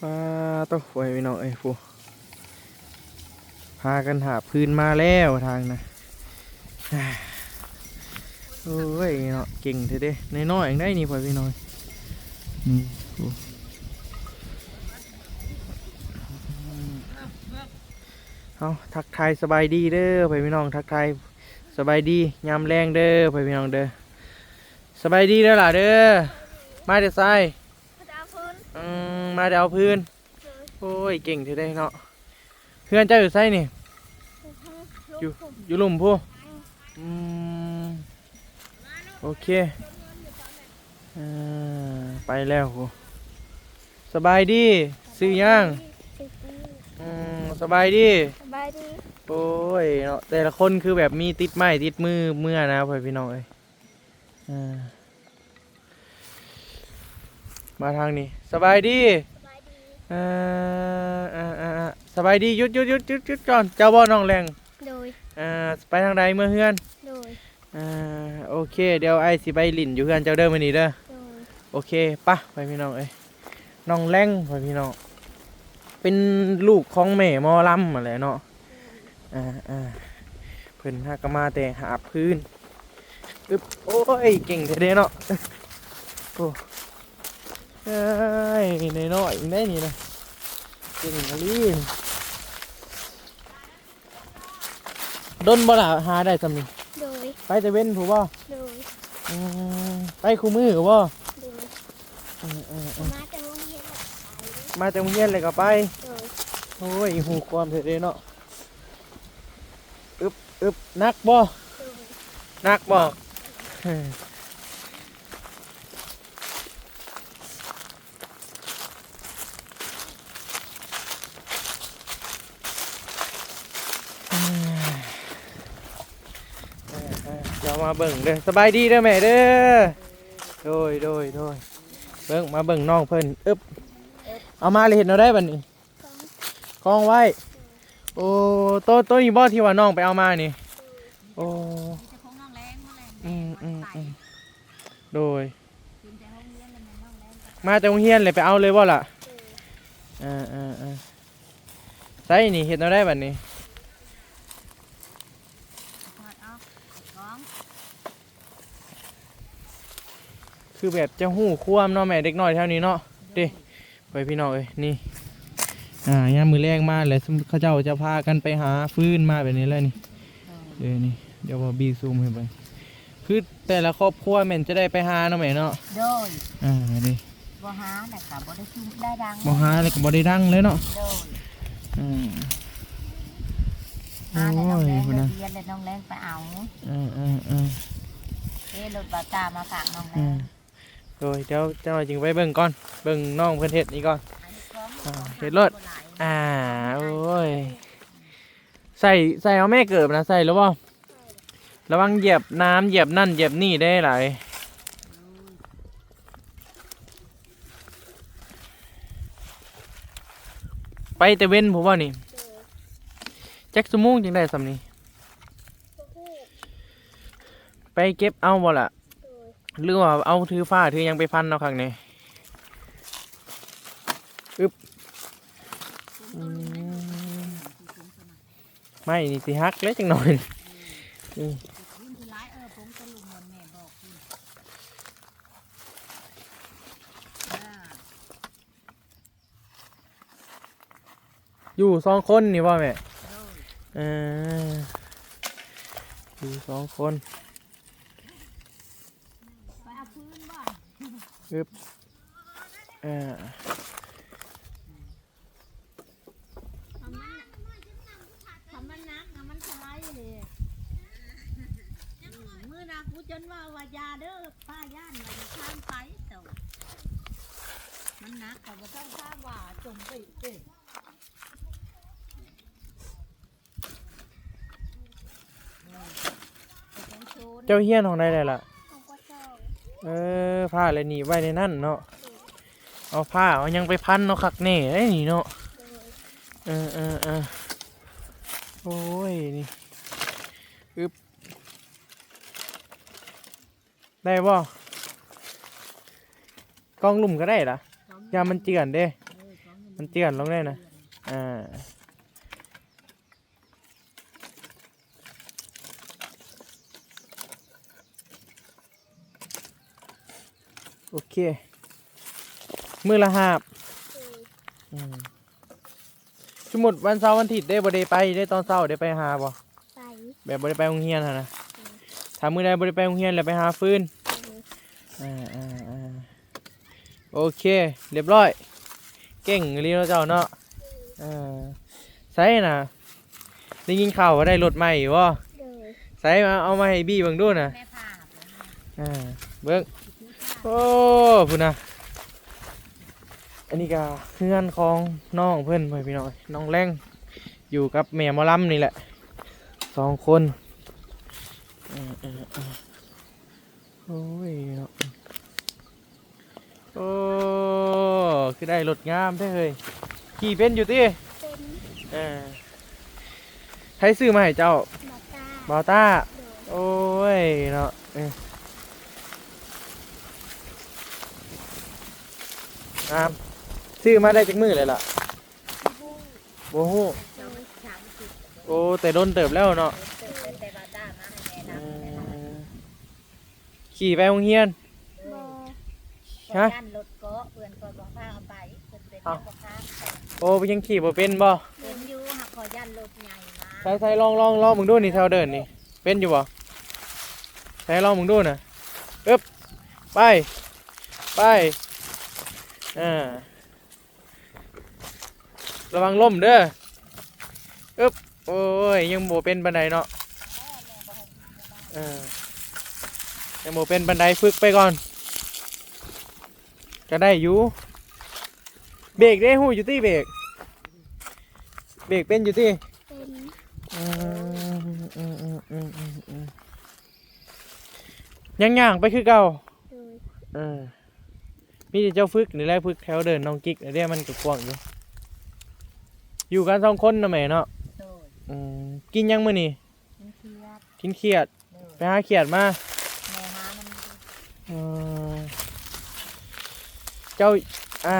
ปลาตัวไว้พี่น้องเอ้ยฟูพากันหาพื้นมาแล้วทางนะโอ้ยเนาะเก่งเท่เด้ในน้อยๆเองได้นี่พ่อพี่น้อยอืมฟูเอาทักทายสบายดีเด้อพ่อพี่น้องทักทายสบายดียามแรงเด้อพ่อพี่น้องเด้อสบายดีเด้อล่ะเด้อมาเด้อไซ พระดาวพื้น อื มมาเดเอาพื้น โอ้ยเก่งทีได้เนาะเพื่อนเจ้าอยู่ไสนี่ อยู่อยู่หลุมพูอืมโอเคอ่าไปแล้วกูสบายดีซื้อย่างอืมสบายดีสบายดีโอ้ยเนาะแต่ละคนคือแบบมีติดไม้ติดมือเมื่อนะพ่อพี่น้องเอ้ยอ่า มาทางนี้สบายดีสบายดีอ่าอ่าอ่าอ่าสบายดีหยุดหยุดหยุดหยุดหยุดก่อนเจ้าบ่น้องแรงโดยอ่าไปทางใดเมื่อเฮือนโดยอ่าโอเค เดี๋ยวไอ้สิไปหลินอยู่เฮือนเจ้าเด้อมื้อนี้เด้อ โดย โอเคปะไปพี่น้องเอ้ยน้องแรงไปพี่น้อง เป็นลูกของแม่หมอลำมาแหละเนาะอ่าอ่าเพิ่นหากนมาแต่หาพื้นอึบโอ้ยเก่งแท้เด้เนาะโอ้ เอ้ยน้อยๆได้นี่นะเก่งอะลีนดนบ่ล่ะหาได้สำนี้โดย ไปแต่เว้นผู้บ่โดย อืมไปคู่มือบ่โดย เออเออเออมาจากโรงเรียนหลักสายมาจากโรงเรียนเลยก็ไป โดย โอ้ยหูความเสร็จเลยเนาะอึบอึบนักบ่โดย นักบ่เฮ้ยเอ้ยเอ้ยเดี๋ยว มาเบิ่งเด้อสบายดีเด้อแม่เด้อโดยโดยโดยเบิ่งมาเบิ่งน้องเพิ่นอึบเอามาเลยเห็นเราได้บัดนี้กองกองไว้ โอ้โตัวตัวนี้บ่ที่ว่าน้องไปเอามานี่โอ้จะคงน้องแรงน้องแรงอืมอืมใส่อืมโดยกินแต่ห้องเรียนแล้วแม่น้องแรงก็มาจากโรงเรียนเลยไปเอาเลยบ่ล่ะอ่าอ่าอ่าใส่นี่เห็ดเอาได้บัดนี้ ถอดออกกอง คือแบบจะหู้ความเนาะแม่เด็กน้อยเท่านี้เนาะเดิไปพี่น้องเอ้ยนี่อ่ายามมือแรงมาเลยเขาเจ้าจะพากันไปหาฟืนมาแบบนี้แล้วนี่เดี๋ยวนี่เดี๋ยวว่าบีซูมให้ไปคือแต่ละครอบครัวแม่นจะได้ไปหาเนาะแม่เนาะโดยอ่าดิบ่หาแต่ค่ะบ่ได้ชุมได้ดังบ่หาอะไรก็บ่ได้ดังเลยเนาะโดยอืมหาแต่น้องแรงโอ้ยพุ่นเลิน่ะกเรียนแล้วน้องแรงไปเอาอ่าอ่าอ่าเอ้รถบาตามาฝากน้องแรอ่าง โดยเดี๋ยวเจ้าหน่อยจึงไปเบิ่งก่อนเบิ่งน้องเพิ่อนเฮ็ดนี่ก่อน อ่าเฮ็ดรถอ่าโอ้ยใส่ใส่เอาแม่เกิบนะใส่แล้วบ่ระวังเหยียบน้ำเหยียบนั่นเหยียบนี่ได้หลายไปแต่เว้นผมว่านี่แจ็คสมูงจังได้สำนี้ไปเก็บเอาบ่ล่ะ หรือว่าเอาถือฟ้าถือหยังไปพันเอาข้างในอึบอืมไม่นี่สิฮักเล็กจังหน่อยนี่คุณที่ร้ายเออผมจะลุงเหมือนแม่บอกคุณอ่าอยู่สองคนนี่ว่าแม่โดยเอออยู่สองคน ไปเอาพื้นบ่ อึบอ่าทำมันนักนะมันสไลด์เลยมือนักกูจนว่าวายาเด้อป้าย่านว่าจะข้ามไปเต่ามันนักเขาก็ต้องข้ามว่าจมไปเด้ต้องโชนเจ้าเฮียนของใดเลยล่ะ เออผ้าอะไรนี่ไว้ในนั่นเนาะเอาผ้าเอาหยังไปพันเนาะคักแน่ไอ้นี่เนาะโดยเออเออเออโอ้ยนี่อึบได้บ่กองหลุมก็ได้ล่ะยามมันเจือนเด้เออของมันมันเจือนลงได้นะอ่า โอเค มือละหาบโดยอืมสมมุดวันเสาร์วันอาทิตย์ได้บ่ได้ไปได้ตอนเช้าได้ไปหาบ่ไปแบบบ่ได้ไปโรงเรียนหั่นนะถ้ามื้อใดบ่ได้ไปโรงเรียนแล้วไปหาฟืนโดยอ่าอ่าอ่าโอเค เรียบร้อย เก่งอีหลีเนาะเจ้าเนาะอ่าใส่น่ะได้ยินข่าวว่าได้รถใหม่บ่โดยใส่มาเอามาให้บี้เบิ่งดูน่ะแม่พาอ่าเบิ่ง โอ้พุ่นน่ะอันนี้ก็เพื่อนของน้องเพิ่นเพิ่นพี่น้องน้องแรงอยู่กับแม่หมอลำนี่แหละสองคนอ่าอ่าอ่าโอ้ยเนาะโอ้คือได้รถงามแท้เฮ้ยขี่เป็นอยู่ติเป็นเอ่าใครซื้อมาให้เจ้ามาตาบาวต้าโดยโอ้ยเนาะ เอ้ยงามซื้อมาได้จากมือเลยล่ะบู้โอ้โหเราสามสิบโอ้แต่โดนเติบแล้วเนาะเติมเป็นแต่บาต้ามาให้แม่เอนำแม่นอขี่ไปโรงเรียนบอำฮะย่านรถเกาะเพื่อนก็บอกพาเอาไปเพิ่นเป็นเจ้าของทางโอ้ยังขี่บ่เป็นบ่เป็นอยู่หักขอย่านรถใหญ่มาใส่ใส่ลองลองลองมึงดูนี่แถวเดินนี่ เป็นอยู่บ่ใส่ลองมึงดูน่ะอึ๊บไป ไป อ่าระวังล่มเด้ออึ๊บโอ้ย ยังบ่เป็นบันไดเนาะเออยังบ่เป็นบันไดฝึกไปก่อนก็ได้อยู่ เบรกได้หูอยู่ที่เบรก เบรกเป็นอยู่ที่เป็นอืมอืมอืมอืมอืมอืมยังย่างไปคือเก่าโดยเออ มีแต่เจ้าฝึกนี่แหละฝึกแถวเดินน้องกิ๊กเดี๋ยวมันก็กว้างอยู่ อยู่กันสองคนนะแม่เนาะโดยอืมกินยังมื้อนี่มันเครียดกินเขียด โดยไปหาเขียดมาแม่หามันเออเจ้าอ่า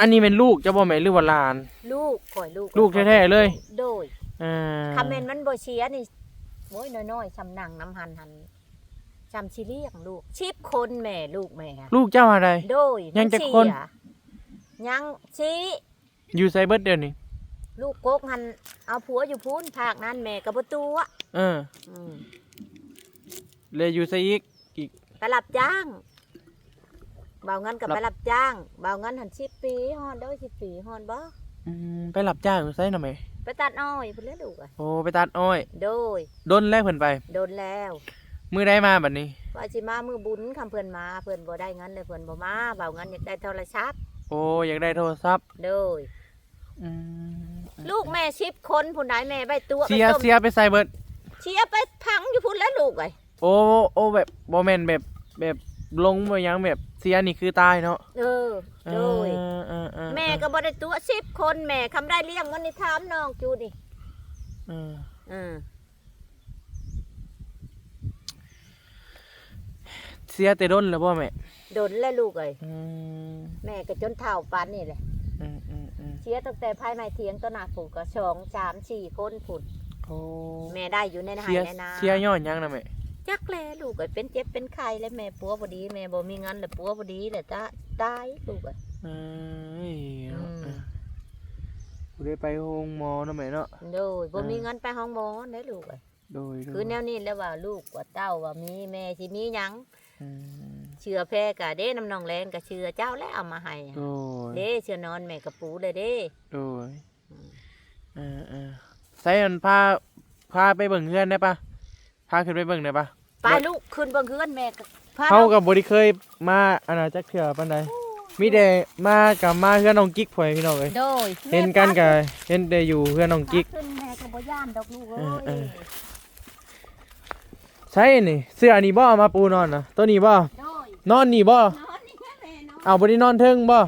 อันนี้เป็นลูกเจ้าบ่แม่นหรือว่าหลาน ลูกข่อยลูกลูกแท้ๆเลยโดยอ่าคำเมนมันบ่เชียนี่โอ้ยน้อยๆชำนังน้ำหันหัน จำชิเลียงลูกชิบคนแม่ลูกแม่ลูกเจ้าอะไร โดยยังจะมัเสีคนยังชี้อยู่ไซเบิร์ดเดี๋ยวนี้ลูกกกหันเอาผัวอยู่พูนภาคนั้นแม่กับประตูอะเอออืมเลยอยู่ไซอีกไปรับจ้างเบาเงินกับรับไปรับจ้างเบาเงินหันสิบปีฮอนเด้อสิบปีฮอนบ่อืมไปรับจ้างอยู่ไซหน่อยไหมไปตัดอ้อยเพื่อนลูกอะโอ้ไปตัดอ้อย โดย ดนแรกเพิ่นไป โดนแล้ว มือได้มาบัดนี้ ว่าสิมามือบุญคำเพื่อนมาเพื่อนบ่ได้เงินเลยเพื่อนบ่มาเบาเงินอยากได้โทรศัพท์โอ้อยากได้โทรศัพท์โดยอืมลูกแม่ชิบคนผู้ใดแม่ใบตัวเสียไปต้มเสียไปไซเบิร์ดเชียไปพังอยู่พุ่นแล้วลูกไอ้โอ้โอ้แบบโมเมนแบบแบบลงมายังแบบเสียนี่คือตายเนาะเออโดยเออเออเออแม่ก็บ่ได้ตัวสิบคนแม่คำได้เลี้ยงวันนี้ถามน้องจูดิเอออืม สียแต่ดนแล้วพ่อแม่โดนแล้วลูกไอ้อืมแม่ก็จนเท่าปานนี่แหละอืมอืมอืมเชียตั้งแต่ภายในเถียงต้นหนาผูกก็สองสามสี่คนผุดโอ้แม่ได้อยู่ในไห้เสียในนาเสียย้อนยังนะแม่จักแลลูกไอ้เป็นเจ็บเป็นไข้แล้วแม่ปัวบ่ดีแม่บ่มีเงินแล้วปัวบ่ดีแล้วจะตายลูกไอ้เอ้ยเนาะอืม กูได้ไปโรงหมอเนาะแม่เนาะ โดยบ่อ่ามี มีเงินไปห้องหมอได้ลูกไอ้โดยโดยคือแนวนี้แล้วว่าลูกว่าเต้าว่ามีแม่สิมีหยัง อืมเชื่อแพ้กะเด้น้ำนองแรงกะเชื่อเจ้าแล้วเอามาให้โดยเด้เชื่อนอนแม่กะปูเลยเด้โดยเออเออใส่อันพาพาไปเบิ่งเพื่อนได้ปะพาขึ้นไปเบิ่งได้ปะไปลูกขึ้นเบิ่งเฮือนแม่กะพาเขาน้องกับบริเคยมาอาณาจักรเถื่อปันใดมีแต่มากับมาเพื่อนน้องกิ๊กพ่อยพี่น้องเอ้ยโดยเห็นกันกับเห็นแต่อยู่เพื่อนน้องกิ๊กิ๊กขึ้นแม่ก็บ่ย่านดอกลูกเอเอ้อเอยอ ใช่นี่เสื้อนี่บ่เอามาปูนอนนะตัวนี้บ่โดยนอนนี่บ่นอนนี่แค่แม่นอนเอาบ่ได้นอนเทิงบ่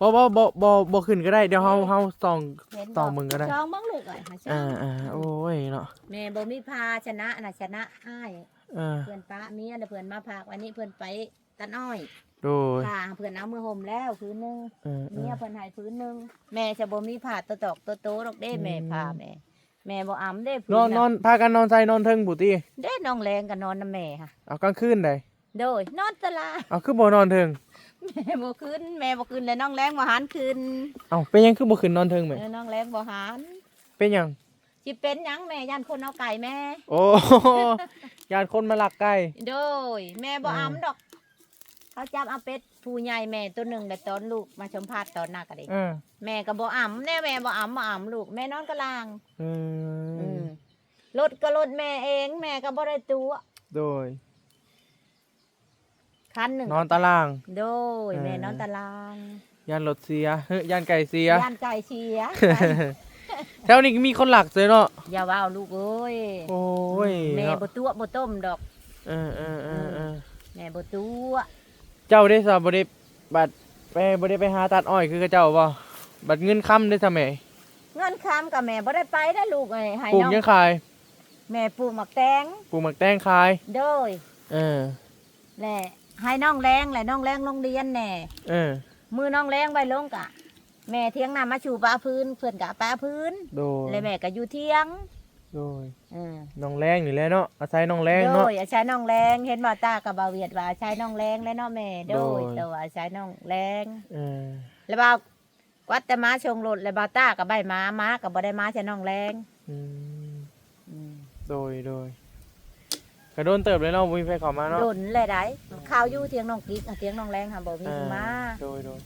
บ่บ่บ่บ่บ่บ่ขึ้นก็ได้เดี๋ยวเฮาเฮาส่อง เห็นต่อมึงก็ได้ช่องเบิ่งลูกเอ้ยหาช่ออ่างอ่าโอ้ยเนาะแม่บ่มีพาชนะน่ะชนะอ้ายอ่าเพื่อนป้าเมียแล้วเพื่อนมาพากวันนี้เพื่อนไปตัดอ้อยโดยผ้าเพิ่นเอามือห่มแล้วพื้นหนึง เออเอเมีอยเพิ่นให้พื้นหนึง แม่จะบ่มีผ้าตะตอกตะโตดอกเด้อืมแม่ผ้าแม่ แม่บ่อำเด้พื้นอนนอนพากันนอนใส่นอนเทิงบุตรีเด้น้องแรงก็นอนนำแม่ค่ะเอากลางคืนได้โดยนอนตะลาเอาคือบ่นอนเทิงแม่บ่ขึ้นแม่บ่ขึ้นแล้วน้องแรงบ่หันขึ้นเอาเป็นหยังคือบ่ขึ้นนอนเทิงแม่เออน้องแรงบ่หันเป็นหยังสิเป็นหยังแม่ย่านคนเอาไก่แม่ โอ้ญาติคนมาลักไก่โดย แม่บ่อืมอำดอก เขาจับเอาเป็ด ผู้ใหญ่แม่ตัวหนึ่งแต่ตอนลูกมาชมพาดตอนหน้าก็ได้เออแม่ก็บ่อำแน่แม่บ่อำบ่อำลูกแม่นอนกะลาง อือืมมรถก็รถแม่เอง แม่ก็บ่ได้ตัวโดย คันหนึ่งนอนตาราง โดยเออแม่นอนตารางยานรถเสียเฮ้ยยานไก่เสีย ย่านไก่เชียแถวนี้มีคนหลักเลยเนาะ อย่าว่าลูกเอ้ยโอ้ยแม่เนาะบ่ตัวบ่ต้มดอก เออเออเออเออแม่บ่ตัว เจ้าได้สอบบ่ได้บัดไปบ่ได้ไปหาตัดอ้อยคือกระเจ้าบ่บัดเงินค้ำได้ซะแม่เงินคำกับแม่บ่ได้ไปได้อลูกเอ้ยให้ปลูกน้องยังขายแม่ปลูกหมักแตงปลูกหมักแตงขาย โดยเออ แหละให้น้องแรงแหละน้องแรงโรงเรียนแน่เออ มือน้องแรงไว้ลงกะ แม่เที่ยงน้ำมาชูปลาพื้นเพื่อนกะปลาพื้นโดยและแม่ก็อยู่เที่ยง โดยเออน้องแรงนี่แหละเนาะอาศัยน้องแรงโดเนาะ ยอาศัยน้องแรงเห็นว่าตากับบาเวียดว่าอาศัยน้องแรงและเนาะแม่โดโดยยแต่ว่าอาศัยน้องแรง เออแล้วบ่าววัดแต่ม้าชงรถแล้วบ่าวตากับใบม้าม้ากับบ่ได้ม้าใช่น้องแรงอืมอืม โดยโดยกระโดนเติบเลยเนาะบ่มีไฟเข้ามาเนาะโดนแหละได้ข้าวอยู่เที่ยงน้องกิ๊กอะเที่ยงน้องแรงค่ะบ่มีผู้มา โดยโดย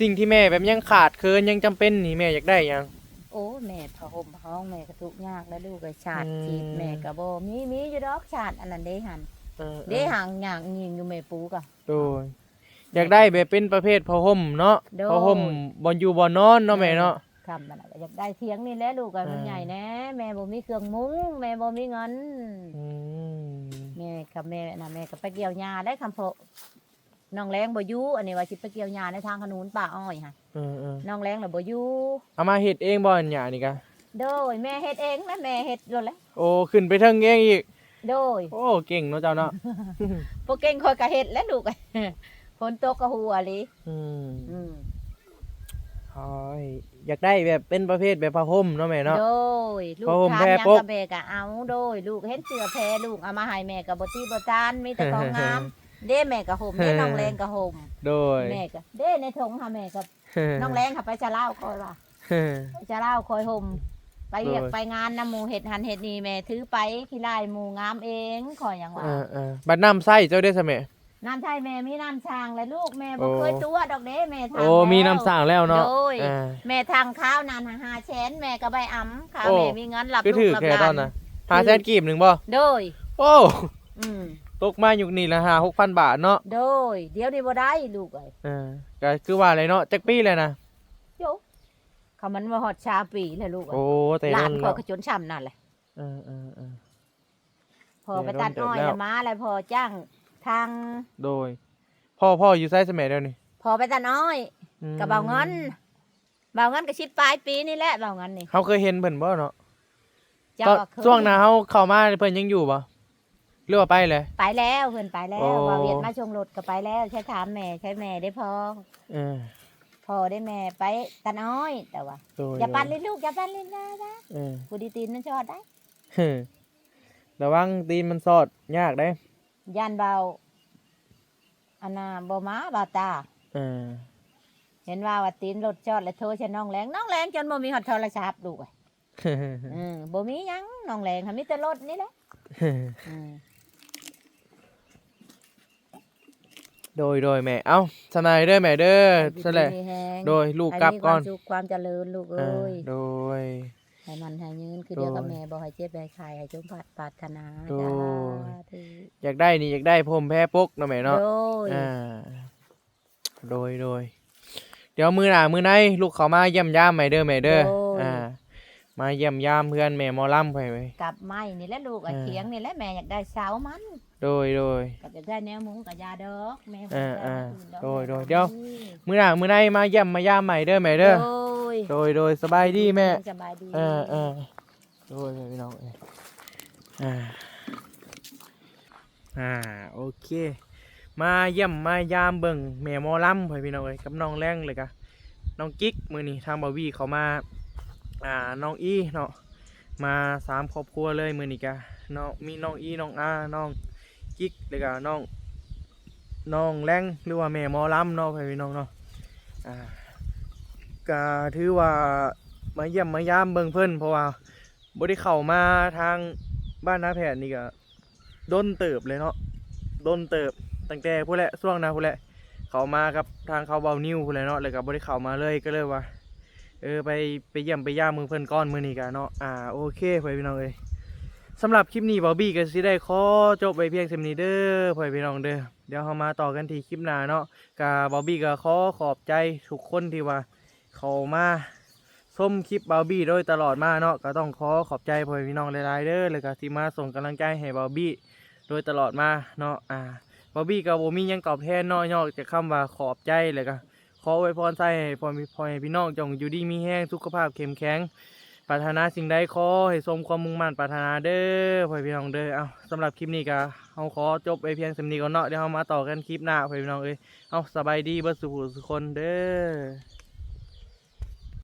สิ่งที่แม่แบบยังขาดเคินยังจำเป็นนี่แม่อยากได้หยัง โอ้แม่พะห่มห้องแม่ก็ทุกข์ยากแล้วลูกก็ชาติอืมชีดแม่ก็บ่มีมีอยู่ดอกชาติอันนั้นเด้หันเออเด้ห่างอย่างยิงอยู่แม่ปูกะโดยอยากได้แบบเป็นประเภทผ้าห่มเนาะโดย ผ้าห่มบอลอยู่บอลนอนเนาะแม่เนาะ ทำมันก็อยากได้เทียงนี่แหละลูกก็มันอ่าใหญ่แน่แม่บ่มีเครื่องมุ้งแม่บ่มีเงิน อืม แม่กับแม่น่ะแม่ก็ไปเกี่ยวหญ้าได้คำโพะ น้องแรงบ่อยู่อันนี้ว่าสิไปเกี่ยวหญ้าในทางขนุนป่าอ้อยค่ะเออเออน้องแรงน่ะบ่อยู่เอามาเฮ็ดเองบ่อันหยานี่กะโดยแม่เฮ็ดเองและแม่เฮ็ดโลดแหล้วโอ้ขึ้นไปเทิงเองอีก โดยโอ้เก่งเนาะเจ้าเนาะพวกเก่งคอยก็เฮ็ดและลูกฝนตกก็หัวลิอืมอืมโอ้ยอยากได้แบบเป็นประเภทแบบผ้าห่มเนาะแม่เนาะ โดยลูกเพราะผมทานแพ้หยังปุ๊บกับแม่ก็เอาโดย ลูกเห็นเสือแพ้ลูกเอามาให้แม่ก็บ่ตีบ่ทานมีแต่ของงาม เด้แม่ก็ห่มเด้น้องแรงก็ห่มโดยแม่ก็เด้ในถุงค่ะแม่ก็น้องแรงค่ะไปจะเล่าคอยว่าไปจะเล่าคอยห่มไปเรียกโดยไปงานน้ำหมูเห็ดหันเห็ดนี่แม่ถือไปขี้ลายหมูงามเองคอยอย่างว่าเออเออบัดน้ำไส้เจ้าได้สมัยน้ำใช่แม่มีน้ำช้างและลูกแม่บ่โอ้เคยตัวดอกเด้แม่ทำโอ้มีน้ำสั่งแล้วเนาะโดยอ่าแม่ทางข้าวนานหาแชนแม่ก็ใบอ่ำข้าวโอ้แม่มีเงินหลับคือลูถือกหลับแค่หตลาอนนน่ะหาแสนกีบหนึ่งบ่โดยโอ้อืม ตกมาอยู่นี่ละหาหกพันบาทเนาะโดย เดี๋ยวนี้บ่ได้ลูกเอ้ยเออก็คือว่าอะไรเนาะจักปีเลยนะโยเขามันมาฮอดชาปีแล้วลูกเอ้โอ้ยแต่หลานนั่นพอเนาะกระจนช่ำนั่นแหละเออเออเออ พอไปตัดเดี๋ยวอ้อยโดนเติบแล้วแล้ว มาแล้วพอจ้างทาง โดย พ่อพ่ออยู่ไซสมัยเดียวนี่พอไปตัดอ้อยอืมกับเบาเงินเบาเงินก็ชิดปลายปีนี่แหละเบาเงินนี่เขาเคยเห็นเพิ่นบ่เนาะเจ้าตอนก็เคยช่วงหน้าเขาเข้ามาเพิ่นยังอยู่บ่ หรือว่าไปเลย ไปแล้วเพิ่นไปแล้โอ้วว่าเวียนมาชงรถก็ไปแล้วใช้ถามแม่ใช้แม่ได้พอเออพอได้แม่ไปตัดอ้อยแต่ว่าโดยอย่าปั่นเลยลูกอย่าปั่นเลยนะนะเออกูดีตีนนั่นชอดได้เฮ้อระวังตีนมันสอดยากได้ย่านเบาอันน่ะบ่มาบ่ตา เออเห็นว่าว่าตีนรถจอดแล้วโทรใช้น้องแรงน้องแรงจนบ่มีฮอดโทรศัพท์ลูกเอ้ยอืมบ่มีหยังน้องแรงค่ะมีแต่รถนี่แหละ อืม โดยโดยแม่เอ้าสนายเด้อแม่เด้อสแหละให้ดีให้แฮงโดยลูกกลับก่อนให้มีความสุขความเจริญลูกเอเอ้อยโดยให้มันให้ยืนคือเดียวกับโดยแม่บ่ให้เจ็บให้ไข้ให้จงพัดปรารถนาโดยจ้าธุอยากได้นี่อยากได้ผมแพ้ปกเนาะแม่เนาะโดยอ่าโดยโดยเดี๋ยวมือหน้ามือในลูกเขามาเยี่ยมยามใหม่เด้อแม่เด้ออ่ามาเยี่ยมยามเพื่อนแม่หมอลำไปไปกับไม้นี่แหละลูกอะเออเถียงนี่แหละแม่อยากได้เสามัน โดยโดยกับอยากได้แนวมุ้งกับยาดอกแม่บ่เออได้เอออื่นกโดยโดยแม่เดี๋ยวบ่มีมือหน้ามือในมาเยี่ยมมายามใหม่เด้อแม่เด้อ โดยโดยโดยสบายดีแม่ สบายดีเออเออโดยพี่น้องเอ้ยอ่า อ่า โอเค มาเยี่ยมมายามเบิ่งแม่หมอลำพ่อพี่น้องเอ้ยกับน้องแรงเลยกะน้องกิ๊กมื้อนี้ทางบาวี่เขามา อ่า น้องอีเนาะ มาสามครอบครัวเลยมื้อนี้กะน้องมีน้องอีน้องอา น้อง กิ๊กแล้วก็น้องน้องแรงหรือว่าแม่หมอลำเนาะพ่อพี่น้องเนาะอ่าก็ถือว่ามาเยี่ยมมายามเบิ่งเพิ่นเพราะว่าบ่ได้เข้ามาทางบ้านนาแผนนี่ก็ด้นเติบเลยเนาะด้นเติบตั้งแต่ผู้แหละช่วงนะผู้แหละเขามากับทางเขาเบานิ้วผู้แหละเนาะเลยกับบริเขามาเลยก็เลยว่าเออไปไปเยี่ยมไปย่ามือเพิ่นก้อนมือนี้กันเนาะอ่าโอเคพ่อพี่น้องเอ้ย สำหรับคลิปนี้บอบบี้ก็สิได้ขอจบไปเพียงเท่านี้เด้อพ่อพี่น้องเด้อเดี๋ยวเรามาต่อกันที่คลิปหน้าเนาะกับบอบบี้ก็ขอขอบใจทุกคนที่ว่าเขามาชมคลิปบาบี้โดยตลอดมาเนาะก็ต้องขอขอบใจพ่อพี่น้องหลายๆเด้อเลยก็ที่มาส่งกำลังใจให้บาบี้โดยตลอดมาเนาะอ่าบอบบี้กับโบมีหยังตอบแทนเน้อยนอกจากคำว่าขอบใจเลยก็ขอไว้พรใส่ให้พ่อมีพ่อให้พี่น้องจงอยู่ดีมีแห้งสุขภาพเข้มแข็ง ปรารถนาสิ่งใดขอให้สมความมุ่งมั่นปรารถนาเด้อพ่อพี่น้องเด้อเอาสำหรับคลิปนี้ก็เอาขอจบไปเพียงสำนี้ก่อนเนาะเดี๋ยวเรามาต่อกันคลิปหน้าพ่อพี่น้องเอ้ยเอาสบายดีเบิดสุขสุขคนเด้อ